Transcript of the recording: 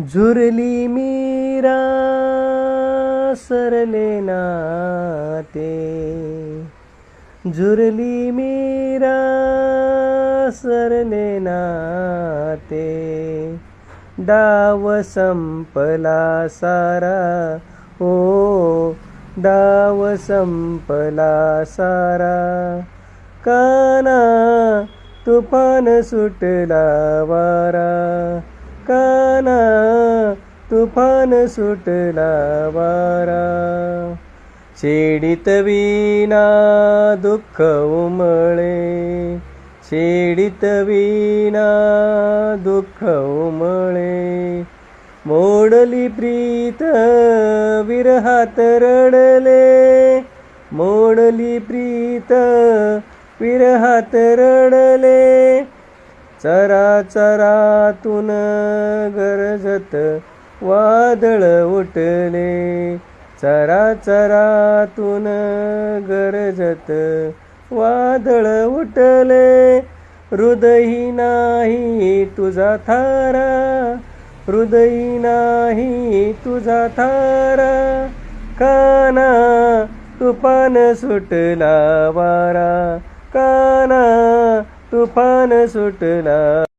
झुरली मीरा सरले नाते. झुरली मीरा सरले नाते. डाव संपला सारा ओ डाव संपला सारा. काना तुफान सुटला वारा का काना तुफान सुटला वारा. शेडीत विना दुःख उमळे. शेडीत विना दुःख उमळे. मोडली प्रीत विरहात रडले. मोडली प्रीत विरहात रडले. चरा चरातून गरजत वादळ उठले. चरा चरातून गरजत वादळ उठले. हृदयी नाही तुझा थारा. हृदयी नाही तुझा थारा. काना तुफान सुटला वारा. काना तुफान सुटला